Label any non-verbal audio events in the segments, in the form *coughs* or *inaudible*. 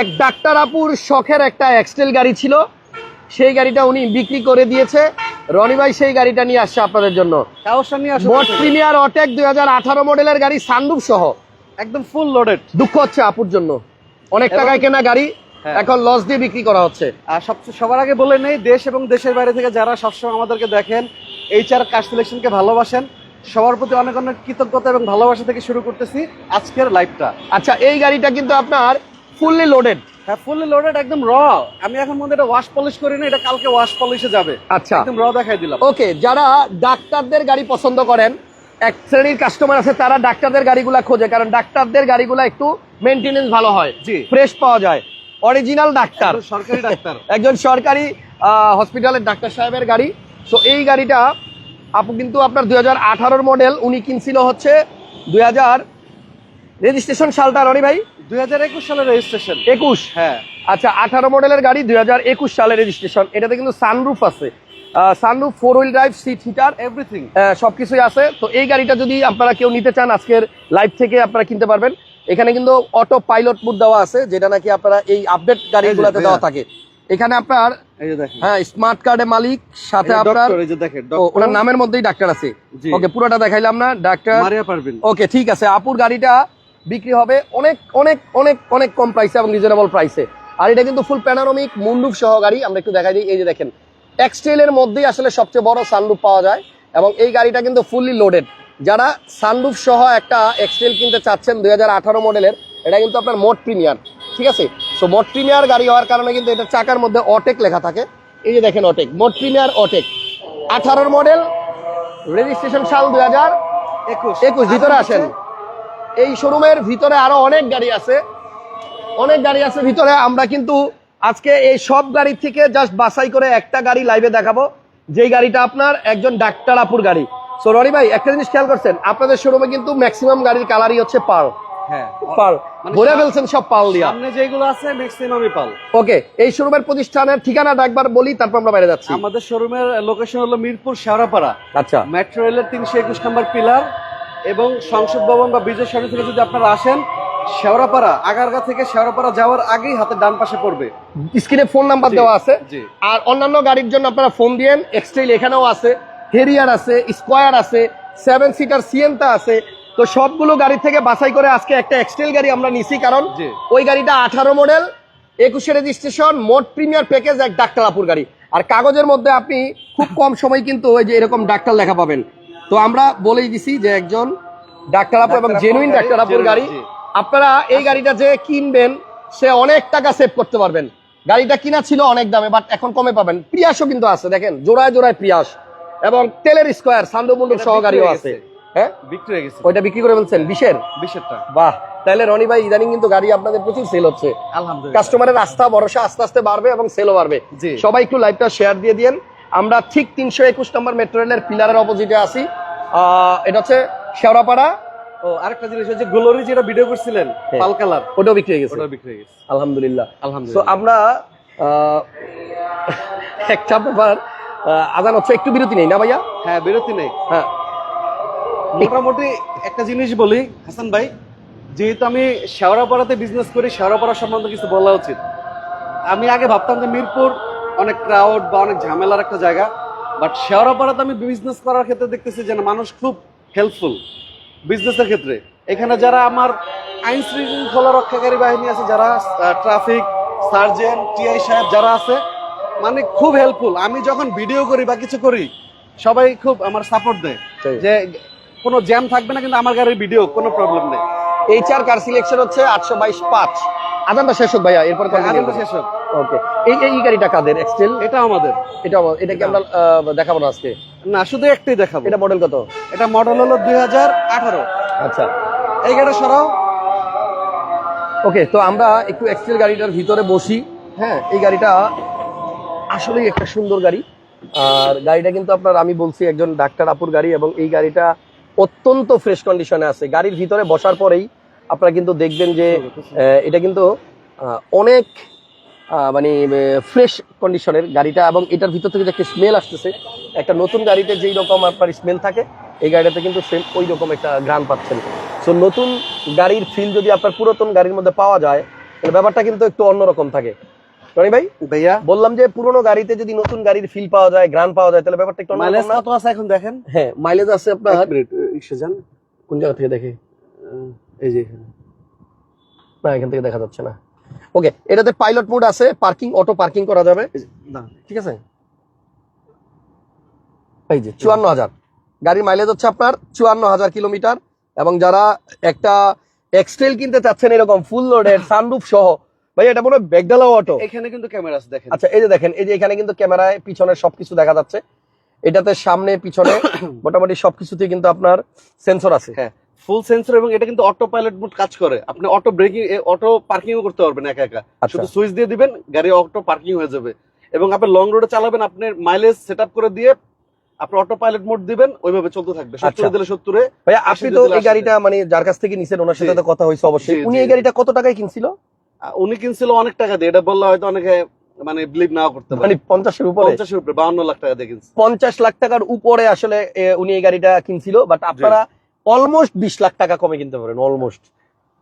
এক ডাক্তার আপুর শখের একটা এক্সটেল গাড়ি ছিল। সেই গাড়িটা উনি বিক্রি করে দিয়েছে। রনি ভাই সেই গাড়িটা নিয়ে আসছে আপনাদের জন্য। প্রিমিয়ার অটেক দুই মডেলের গাড়ি সানরুফ সহ। একদম ফুল লোডেড দুঃখ হচ্ছে আপুর জন্য। অনেক টাকায় কেনা গাড়ি হ্যাঁ। এখন লস দিয়ে বিক্রি করা হচ্ছে। আর সবচেয়ে সবার আগে বলে নেই দেশ এবং দেশের বাইরে থেকে যারা সবসময় আমাদেরকে দেখেন এইচআর কার সিলেকশনকে ভালোবাসেন সবার প্রতি অনেক অনেক কৃতজ্ঞতা এবং ভালোবাসা থেকে শুরু করতেছি আজকের লাইভটা আচ্ছা এই গাড়িটা কিন্তু আপনার ফুললি লোডেড হ্যাঁ ফুললি লোডেড একদম র আমি এখন মধ্যে এটা ওয়াশ পলিশ করি না এটা কালকে ওয়াশ পলিশে যাবে। আচ্ছা। একদম র দেখাই দিলাম। ওকে যারা ডাক্তারদের গাড়ি পছন্দ করেন এক শ্রেণির কাস্টমার আছে তারা ডাক্তারদের গাড়িগুলা খোঁজে কারণ ডাক্তারদের গাড়িগুলা একটু মেনটেনেন্স ভালো হয়। জি। ফ্রেশ পাওয়া যায়। Original doctor. সরকারি ডাক্তার। একজন সরকারি হসপিটালের *laughs* ডাক্তার সাহেবের গাড়ি। সো এই গাড়িটা আপু কিন্তু আপনার দুই হাজার মডেল উনি কিনছিল হচ্ছে দুই হাজার রেজিস্ট্রেশন সালটা রনি ভাই? দুই হাজার একুশ সালের রেজিস্ট্রেশন একুশ? হ্যাঁ। আচ্ছা আঠারো মডেলের গাড়ি দুই হাজার একুশ সালের রেজিস্ট্রেশন এটাতে কিন্তু সানরুফ আছে। Sunroof four wheel drive seat heater everything সবকিছুই আছে। তো এই গাড়িটা যদি আপনারা কেউ নিতে চান আজকের লাইভ থেকে আপনারা কিনতে পারবেন। এখানে কিন্তু অটো পাইলট মুড দেওয়া আছে যেটা নাকি আপনারা এই আপডেট গাড়িগুলোতে ভাইয়া। দেওয়া থাকে। এখানে আপনার হ্যাঁ স্মার্ট কার্ডের মালিক সাথে আপনার ওনার নামের মধ্যেই ডাক্তার আছে। ওকে পুরোটা দেখাইলাম না ডাক্তার ওকে ঠিক আছে। আপুর গাড়িটা বিক্রি হবে অনেক অনেক অনেক অনেক কম প্রাইসে এবং রিজনেবল প্রাইসে আর এটা কিন্তু ফুল প্যানারোমিক মুন্ডুপ সহ গাড়ি আমরা একটু দেখাই দিই। এই যে দেখেন এক্সটেলের মধ্যেই আসলে সবচেয়ে বড় সানরুফ পাওয়া যায় এবং এই গাড়িটা কিন্তু ফুললি লোডেড যারা সানরুফ সহ একটা এক্সটেল কিনতে চাচ্ছেন দু হাজার আঠারো মডেলের এটা কিন্তু আপনার মোট প্রিমিয়ার ঠিক আছে? সো মোট প্রিমিয়ার গাড়ি হওয়ার কারণে কিন্তু এটা চাকার মধ্যে অটেক লেখা থাকে। এই যে দেখেন অটেক মোট প্রিমিয়ার অটেক। আঠারোর মডেল রেজিস্ট্রেশন সাল দুই হাজার একুশ। একুশ ভিতরে আসেন। এই শোরুমের ভিতরে আরও অনেক গাড়ি আছে। অনেক গাড়ি আছে ভিতরে। আমরা কিন্তু আজকে এই সব গাড়ি থেকে জাস্ট বাছাই করে একটা গাড়ি লাইভে দেখাবো। যেই গাড়িটা আপনার একজন ডাক্তার আপুর গাড়ি। সো রনি ভাই একটা জিনিস খেয়াল করছেন? আপনাদের শোরুমে কিন্তু ম্যাক্সিমাম গাড়ির কালারই হচ্ছে পাল হ্যাঁ। পাল মানে ভরে সব- ফেলছেন সব পাল দিয়া। সামনে যেগুলো আছে ম্যাক্সিমামই পাল ওকে এই শোরুমের প্রতিষ্ঠানের ঠিকানাটা একবার বলি তারপর আমরা বাইরে যাচ্ছি। আমাদের শোরুমের লোকেশন হলো মিরপুর শেওড়াপাড়া। আচ্ছা। মেট্রো রেলের তিনশো একুশ নম্বর পিলার এবং সংসদ ভবন বা বিজয় সরণি থেকে যদি আপনারা আসেন শেওড়াপাড়া আগারগা থেকে শেওড়াপাড়া যাওয়ার আগেই হাতে ডান পাশে পড়বে। স্ক্রিনে ফোন নাম্বার দেওয়া আছে। আর অন্যান্য গাড়ির জন্য আপনারা ফোন দিয়েন। এক্সট্রেল এখানেও আছে হেরিয়ার আছে স্কোয়ার আছে সেভেন সিটার সিএনটা আছে। তো সবগুলো গাড়ি থেকে বাছাই করে আজকে একটা এক্সট্রেল গাড়ি আমরা নিছি কারণ। ওই গাড়িটা আঠারো মডেল একুশে রেজিস্ট্রেশন মোট প্রিমিয়ার প্যাকেজ এক ডাক্তারাপুর গাড়ি। আর কাগজের মধ্যে আপনি খুব কম সময় কিন্তু ওই যে এরকম ডাক্তার লেখা পাবেন। তো আমরা বলেই দিছি যে একজন ডাক্তারাপু এবং জেনুইন ডাক্তারাপুর genuine, গাড়ি আপনারা এই গাড়িটা যে কিনবেন সে অনেক টাকা সেভ করতে পারবেন। গাড়িটা কিনা ছিল অনেক দামে বাট এখন কমে পাবেন। প্রিয়াসও কিন্তু আছে দেখেন জোড়ায় জোড়ায় প্রিয়াস। এবং তেলের স্কোয়ার সান্দুমুন্ডুর সহ গাড়িও আছে। হ্যাঁ? বিক্রি হয়ে গেছে। ওইটা বিক্রি করে ফেলছেন? বিশের? বিশেরটা। বাহ! তাহলে রনি ভাই ইদানিং কিন্তু গাড়ি আপনাদের প্রচুর সেল হচ্ছে। আলহামদুলিল্লাহ। কাস্টমারের আস্থা ভরসা আস্তে আস্তে বাড়বে এবং সেলও বাড়বে। সবাই একটু লাইভটা শেয়ার দিয়ে দিন আমরা ঠিক তিনশো একুশ নম্বর মেট্রো রেলের পিলারের অপোজিটে আছি। এটা হচ্ছে শেওড়াপাড়া। ও আরেকটা জিনিস হচ্ছে গ্লোরি যেটা ভিডিও করছিলেন হ্যাঁ। পাল কালার ওটাও বিক্রি হয়ে গেছে। ওটা বিক্রি হয়ে গেছে। আলহামদুলিল্লাহ। তো আলহামদুলিল্লাহ আমরা *laughs* একটা ব্যাপার আজান হচ্ছে একটু বিরতি নেই না ভাইয়া? হ্যাঁ বিরতি নেই। হ্যাঁ। মোটামুটি একটা জিনিস বলি হাসান ভাই যেহেতু আমি শেওড়াপাড়াতে বিজনেস করি শেওড়াপাড়া সম্বন্ধে কিছু বলা উচিত। আমি আগে ভাবতাম যে মিরপুর অনেক ক্রাউড বা অনেক ঝামেলার একটা জায়গা বাট শেওড়াপাড়াতে আমি বিজনেস করার ক্ষেত্রে দেখতেছি যে মানুষ খুব হেল্পফুল বিজনেসের ক্ষেত্রে। এখানে যারা আমার আইন শৃঙ্খলা রক্ষাকারী বাহিনী আছে যারা ট্রাফিক সার্জেন্ট টিআই সাহেব যারা আছে মানে খুব হেল্পফুল আমি যখন ভিডিও করি বা কিছু করি সবাই খুব আমার সাপোর্ট দেয় যে কোনো জ্যাম থাকবে না কিন্তু আমার গাড়ির ভিডিও কোনো প্রবলেম নেই। এইচআর কার সিলেকশন হচ্ছে আটশো বাইশ পাঁচ। আজানটা শেষ হোক ভাইয়া এরপর আনন্দ শেষ হোক। ওকে। এই এই গাড়িটা কাদের? এক্সটেল এটা আমাদের। এটা আমার- এটা। কি আমরা দেখাবো না আজকে। না শুধু একটাই দেখাবো। এটা মডেল কত? এটা মডেল হলো দুই হাজার আঠারো। আচ্ছা। এই গাড়ি সরাও। ওকে তো আমরা একটু এক্সটেল গাড়িটার ভিতরে বসি। হ্যাঁ এই গাড়িটা আসলেই একটা সুন্দর গাড়ি। আর গাড়িটা কিন্তু আপনার আমি বলছি একজন ডাক্তার আপুর গাড়ি এবং এই গাড়িটা অত্যন্ত ফ্রেশ কন্ডিশনে আছে। গাড়ির ভিতরে বসার পরেই আপনারা কিন্তু দেখবেন যে এটা কিন্তু অনেক মানে ফ্রেশ কন্ডিশনের গাড়িটা এবং এটার ভিতর থেকে যে একটা স্মেল আসতেছে একটা নতুন গাড়িতে যেই রকম আপনার স্মেল থাকে এই গাড়িটাতে কিন্তু সেম ওই রকম একটা ঘ্রাণ পাচ্ছেন। সো নতুন গাড়ির ফিল যদি আপনার পুরাতন গাড়ির মধ্যে পাওয়া যায় তাহলে ব্যাপারটা কিন্তু একটু অন্যরকম থাকে। রনি ভাই? ভাইয়া? বললাম যে পুরোনো গাড়িতে যদি নতুন গাড়ির ফিল পাওয়া যায় গ্রান পাওয়া যায় তাহলে ব্যাপারটা একটু মাইলেজ কত আছে এখন দেখেন? হ্যাঁ মাইলেজ আছে আপনার কোন জায়গা থেকে দেখে? এই যে এখানে। না এখান থেকে দেখা যাচ্ছে না। ওকে এটাতে পাইলট মোড আছে পার্কিং অটো পার্কিং করা যাবে। না। ঠিক আছে? এই যে চুয়ান্ন হাজার। গাড়ির মাইলেজ হচ্ছে আপনার চুয়ান্ন হাজার কিলোমিটার। এবং যারা একটা এক্সটেল কিনতে চাচ্ছেন এরকম ফুল লোডেড সানরুফ সহ ভাই এটা মনে হয় ব্যাগডালা অটো এখানে কিন্তু ক্যামেরা আছে দেখেন। আচ্ছা এই যে দেখেন এই যে এখানে কিন্তু ক্যামেরায় পিছনে সবকিছু দেখা যাচ্ছে। এটাতে সামনে পিছনে *coughs* মোটামুটি সবকিছুতে কিন্তু আপনার সেন্সর আছে। হ্যাঁ। ফুল সেন্সর এবং এটা কিন্তু অটো পাইলট মোড কাজ করে। আপনি অটো ব্রেকিং অটো পার্কিংও করতে পারবেন একা একা। আচ্ছা। শুধু সুইচ দিয়ে দিবেন গাড়ি অটো পার্কিং হয়ে যাবে। এবং আপনি লং রোডে চালাবেন আপনি মাইলেজ সেট করে দিয়ে আপনি অটো পাইলট মোড দিবেন ওইভাবে চলতে থাকবে। আচ্ছা। সত্তরে দিলে সত্তরে ভাইয়া আপনি তো এই গাড়িটা মানে যার কাছ থেকে নিছেন ওনার সাথে তো কথা হয়েছে অবশ্যই। উনি এই গাড়িটা কত টাকায় কিনছিল? উনি কিনছিল অনেক টাকা দিয়ে। এটা বললে হয়তো অনেকে মানে বিলিভ নাও করতে পারে। মানে পঞ্চাশের উপরে? পঞ্চাশের উপরে বাউন্ন লাখ টাকা দিয়ে কিনছে। পঞ্চাশ লাখ টাকার উপরে আসলে উনি এই গাড়িটা কিনছিল বাট আপনারা অলমোস্ট বিশ লাখ টাকা কমে কিনতে পারেন অলমোস্ট।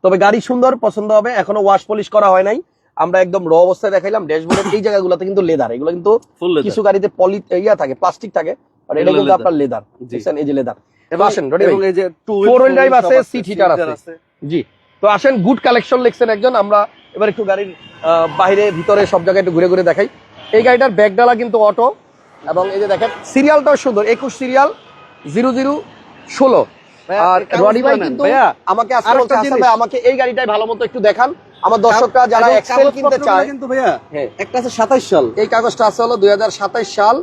তবে গাড়ি সুন্দর পছন্দ হবে এখনও ওয়াশ পলিশ করা হয় নাই। আমরা একদম র অবস্থায় দেখাইলাম ড্যাশবোর্ডের এই জায়গাগুলোতে কিন্তু লেদার এগুলো কিন্তু কিছু গাড়িতে পলি ইয়া থাকে প্লাস্টিক থাকে আর এটা কিন্তু আপনার লেদার। দেখছেন? এই যে লেদার আসেন, Four wheel drive আছে, seat heater আছে। জি। তো আসেন গুড কালেকশন লিখছেন একজন আমরা এবার একটু গাড়ির বাইরে ভিতরে সব জায়গায় একটু ঘুরে ঘুরে দেখাই। এই গাড়িটার ব্যাগডালা কিন্তু অটো এবং এই যে দেখেন সিরিয়ালটাও সুন্দর একুশ সিরিয়াল জিরো জিরো ষোলো। আর রনি ভাই কিন্তু আমাকে আজকে বলছে হাসান ভাই আমাকে এই গাড়িটাই ভালো মতো একটু দেখান। আমার দর্শকরা যারা এক্সেল কিনতে চায় কিন্তু ভাইয়া হ্যাঁ। একটা আছে সাতাইশ সাল। এই কাগজটা আছে হলো দুই সাল।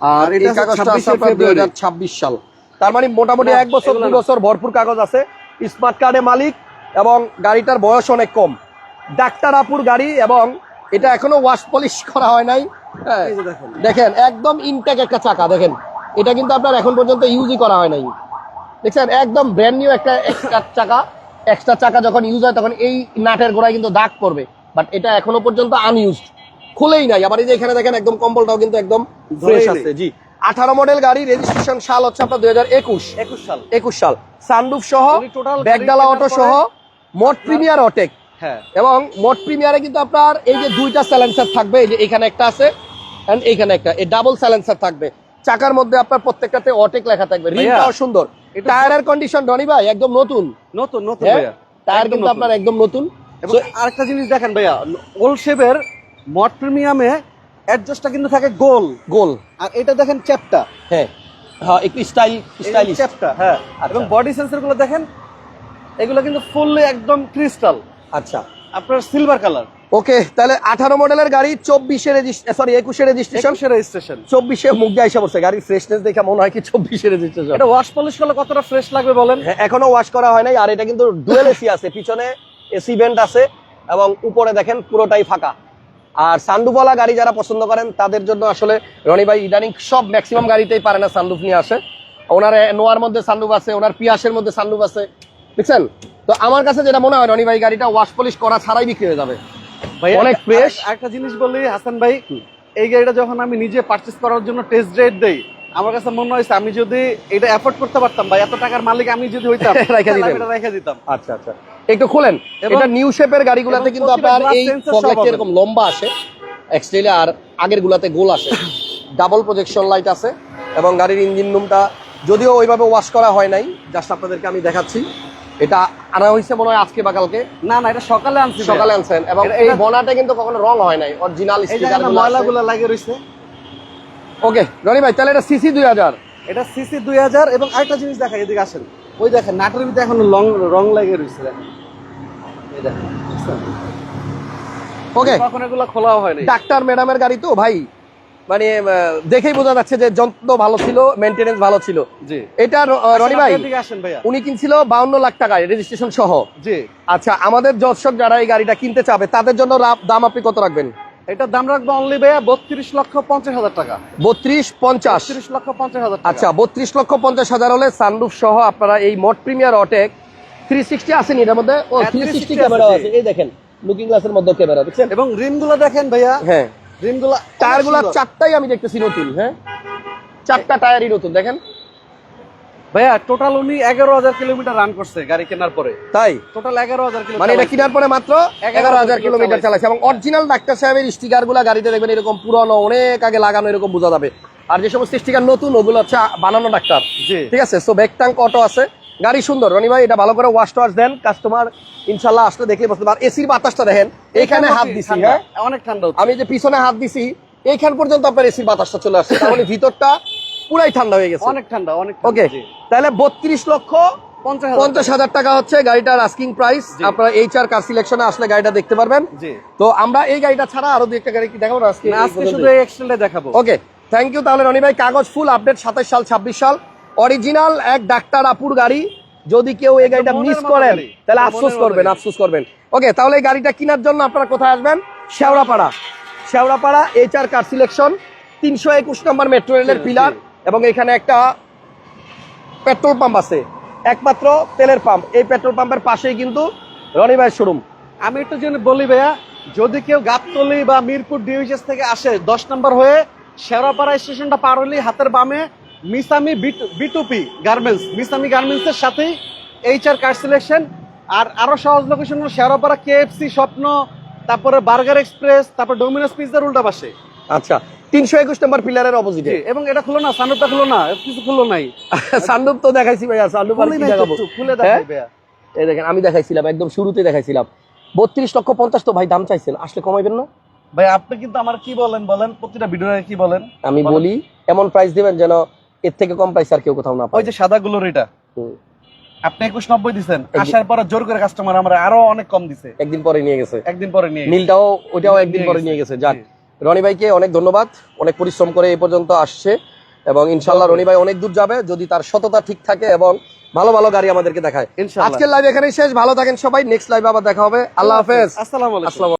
আর আর এই কাগজটা আছে আপনার দুই ফেব্রুয়ারি। সাল। তার মানে মোটামুটি এক বছর দুই বছর ভরপুর কাগজ আছে। স্মার্ট কার্ডে মালিক এবং গাড়িটার বয়স অনেক কম। ডাক্তার আপুর গাড়ি এবং এটা এখনও ওয়াশ পলিশ করা হয় নাই। হ্যাঁ দেখেন। দেখেন একদম ইনটেক একটা চাকা দেখেন। এটা কিন্তু আপনার এখন পর্যন্ত ইউজই করা হয় নাই। দেখছেন একদম ব্র্যান্ড নিউ একটা এক্সট্রা চাকা এক্সট্রা চাকা যখন ইউজ হয় তখন এই নাটের গোড়ায় কিন্তু দাগ পড়বে। বাট এটা এখনও পর্যন্ত আনইউজড খুলেই নাই। আবার এই যে এখানে দেখেন একদম কম্বলটাও কিন্তু একদম ফ্রেশ আছে জি। আঠারো মডেল গাড়ি রেজিস্ট্রেশন সাল হচ্ছে আপনার দুই হাজার একুশ। একুশ সাল। একুশ সাল। সানরুফ সহ total ব্যাগডালা অটো সহ মোট প্রিমিয়ার অটেক হ্যাঁ। এবং মোট প্রিমিয়ারে কিন্তু আপনার এই যে দুইটা স্যালেন্সার থাকবে এই যে এখানে একটা আছে এন্ড এইখানে একটা। এই ডাবল স্যালেন্সার থাকবে। চাকার মধ্যে আপনার প্রত্যেকটাতে অটেক লেখা থাকবে। রিমটাও সুন্দর। টায়ারের কন্ডিশন ডনি ভাই একদম নতুন। নতুন নতুন হ্যাঁ? ভাইয়া। টায়ার কিন্তু আপনার একদম নতুন। এবং আরেকটা জিনিস দেখেন ভাইয়া ওল্ড শেপের মড প্রিমিয়ামে অ্যাডজাস্টটা কিন্তু থাকে গোল। গোল। আর এটা দেখেন চ্যাপটা হ্যাঁ। হ্যাঁ একটু স্টাইল স্টাইলিশ চ্যাপটা হ্যাঁ। আচ্ছা। এবং বডি সেন্সরগুলো দেখেন এগুলো কিন্তু ফুললি একদম ক্রিস্টাল আচ্ছা। আপনার সিলভার কালার ওকে তাহলে আঠারো মডেলের গাড়ি চব্বিশে সরি একুশে রেজিস্ট্রেশন রেজিস্ট্রেশন চব্বিশে মুখ দিয়ে এসে পড়ছে। গাড়ির ফ্রেশনেস দেখে মনে হয় কি চব্বিশে রেজিস্ট্রেশন এটা ওয়াশ পলিশ করলে কতটা ফ্রেশ লাগবে বলেন? হ্যাঁ, এখনও ওয়াশ করা হয় নাই আর এটা কিন্তু ডুয়েল এসি আছে। পিছনে এসি ভেন্ট আছে এবং উপরে দেখেন পুরোটাই ফাঁকা। আর সানরুফওয়ালা গাড়ি যারা পছন্দ করেন তাদের জন্য আসলে রনি ভাই ইদানিং সব ম্যাক্সিমাম গাড়িতেই পারে না সানরুফ নিয়ে আসে। ওনার নোয়ার মধ্যে সানরুফ আছে ওনার পিয়াসের মধ্যে সানরুফ আছে। বুঝছেন তো আমার কাছে যেটা মনে হয় রনি ভাই গাড়িটা ওয়াশ পলিশ করা ছাড়াই বিক্রি হয়ে যাবে। অনেক fresh। একটা জিনিস বলি হাসান ভাই এই গাড়িটা যখন আমি নিজে পারচেজ করার জন্য টেস্ট ড্রাইভ দেই আমার কাছে মনে হয়েছে আমি যদি এটা এফোর্ড করতে পারতাম ভাই এত টাকার মালিক আমি যদি হইতাম *laughs* রাইখা তাহলে এটা রেখে দিতাম। আচ্ছা আচ্ছা। একটু খোলেন এটা নিউ শেপের গাড়িগুলোতে কিন্তু আপনার এই sensor ফগ সব লাইটটা হবে। এরকম লম্বা আসে এক্সটেলে আর আগের গুলাতে গোল আসে। ডাবল প্রজেকশন লাইট আছে এবং গাড়ির ইঞ্জিন রুমটা যদিও ওইভাবে ওয়াশ করা হয় নাই জাস্ট আপনাদেরকে আমি দেখাচ্ছি। এটা আনা হয়েছে মনে হয় আজকে বা কালকে? না না এটা সকালে আনছি সকালে আনছেন এবং এই বনাটে কিন্তু কখনো রং হয় নাই অরিজিনাল স্টিকার জায়গায় ময়লা গুলো লাগে রয়েছে। ওকে রনি ভাই তাহলে এটা সিসি দুই হাজার। এটা সিসি দুই হাজার এবং আরেকটা জিনিস দেখা এদিকে আসেন। ওই দেখেন নাটের ভিতরে এখন লং রং লাগে রয়েছে দেখেন। এই দেখেন ওকে কখন এগুলো খোলাও হয়নি। ডাক্তার ম্যাডামের গাড়ি তো ভাই। মানে দেখেই বোঝা যাচ্ছে যে যন্ত্র ভালো ছিল মেনটেনেন্স ভালো ছিল। এটা রনি ভাই ভাইয়া। উনি কিনছিল বাউন্ন লাখ টাকায় রেজিস্ট্রেশন সহ। আচ্ছা আমাদের দর্শক যারা এই গাড়িটা কিনতে চাবে তাদের জন্য দাম আপনি কত রাখবেন? এটার দাম রাখব অনলি ভাইয়া বত্রিশ লক্ষ পঞ্চাশ হাজার টাকা। বত্রিশ পঞ্চাশ। তিরিশ লক্ষ পঞ্চাশ হাজার আচ্ছা বত্রিশ লক্ষ পঞ্চাশ হাজার হলে সানরুফ সহ আপনারা এই মোট প্রিমিয়ার অটেক থ্রি সিক্সটি আসেনি এটার মধ্যে? ও থ্রি সিক্সটি ক্যামেরা আছে, এই দেখেন লুকিং গ্লাসের মধ্যে ক্যামেরা দেখছেন? এবং রিমগুলো দেখেন ভাইয়া। হ্যাঁ। রিমগুলো টায়ারগুলা চারটাই আমি দেখতেছি নতুন হ্যাঁ? চারটা টায়ারই নতুন দেখেন। ভাইয়া টোটাল উনি এগারো হাজার কিলোমিটার রান করছে গাড়ি কেনার পরে। তাই? টোটাল এগারো হাজার মানে এটা কেনার পরে মাত্র এগারো হাজার কিলোমিটার চালাইছে। চালাইছে। এবং অরিজিনাল ডাক্তার সাহেবের স্টিকারগুলা গাড়িতে দেখবেন এরকম পুরনো অনেক আগে লাগানো এরকম বোঝা যাবে। আর যে সমস্ত স্টিকার নতুন ওগুলো হচ্ছে বানানো ডাক্তার ঠিক আছে? সো ট্যাঙ্ক অটো আছে। গাড়ি সুন্দর। রনি ভাই এটা ভালো করে ওয়াশ টাশ দেন কাস্টমার ইনশাল্লাহ আসলে দেখে বসতে পার এসির বাতাসটা দেখেন এখানে হাত দিছি হ্যাঁ? অনেক ঠান্ডা আমি যে পিছনে হাত দিছি এইখান পর্যন্ত আপনার এসির বাতাসটা চলে আসছে। তার মানে ভিতরটা পুরাই ঠান্ডা হয়ে গেছে। অনেক ঠান্ডা অনেক ওকে তাহলে বত্রিশ লক্ষ পঞ্চাশ হাজার টাকা হচ্ছে গাড়িটার আস্কিং প্রাইস। আপনারা এইচ আর কার সিলেকশনে আসলে গাড়িটা দেখতে পারবেন। তো আমরা এই গাড়িটা ছাড়া আরও দু একটা গাড়ি কি দেখাবো আজকে শুধু দেখাবো। ওকে থ্যাংক ইউ তাহলে রনি ভাই। কাগজ ফুল আপডেট সাতাশ সাল ছাব্বিশ সাল। অরিজিনাল এক ডাক্তার আপুর গাড়ি। যদি কেউ এই গাড়িটা মিস করেন তাহলে আফসোস করবেন আফসোস করবেন। ওকে তাহলে এই গাড়িটা কেনার জন্য আপনারা কোথায় আসবেন? Shewrapara. Shewrapara H R car selection তিনশো একুশ নম্বর মেট্রো রেলের পিলার এবং এখানে একটা পেট্রোল পাম্প আছে। একমাত্র তেলের পাম্প এই পেট্রোল পাম্পের পাশেই কিন্তু রনি ভাইয়ের শোরুম আমি একটু জন্য বলি ভাইয়া যদি কেউ গাবতলি বা মিরপুর ডিভিজেস থেকে আসে দশ নম্বর হয়ে শেওড়াপাড়া স্টেশনটা পার হলে হাতের বামে মিসামি বিটুপি গার্মেন্টস মিসামি গার্মেন্টসের সাথেই এইচ আর কার সিলেকশন আর আরও সহজ লোকেশন হলো শেরাপাড়া কেএফসি স্বপ্ন তারপরে বার্গার এক্সপ্রেস তারপর ডোমিনোস পিৎজার উল্টা পাশে। আচ্ছা তিনশো একুশ নম্বর পিলারের অপোজিটে এবং এটা খুলো না সানুপটা খুলো না কিছু খুলো নাই। *laughs* সান্ডুপ তো দেখাইছি ভাইয়া সান্ডুপ আর কি দেখাবো? খুলে হ্যাঁ? দেখাই ভাইয়া। এই দেখেন আমি দেখাইছিলাম একদম শুরুতে দেখাইছিলাম। বত্রিশ লক্ষ পঞ্চাশ তো ভাই দাম চাইছেন আসলে কমাইবেন না? ভাই আপনি কিন্তু আমার কি বলেন বলেন প্রতিটা ভিডিওতে কি বলেন? আমি বলি এমন প্রাইস দিবেন যেন এর থেকে কম প্রাইস আর কেউ কোথাও না ওই যে সাদা গুলোর এটা আপনি একুশ নব্বই দিচ্ছেন আসার পরে জোর করে কাস্টমার আমরা আরও অনেক কম দিছে। একদিন পরে নিয়ে গেছে। একদিন পরে নিয়ে নীলটাও ওইটাও একদিন পরে নিয়ে গেছে। যাক রনি ভাইকে অনেক ধন্যবাদ। অনেক পরিশ্রম করে এই পর্যন্ত আসছে। এবং ইনশাল্লাহ রনি ভাই অনেক দূর যাবে যদি তার সততা ঠিক থাকে এবং ভালো ভালো গাড়ি আমাদেরকে দেখায়। ইনশাআল্লাহ আজকের লাইভ এখানেই শেষ। ভালো থাকেন সবাই। নেক্সট লাইভে আবার দেখা হবে। আল্লাহ হাফেজ। আসসালামু আলাইকুম। আসসালাম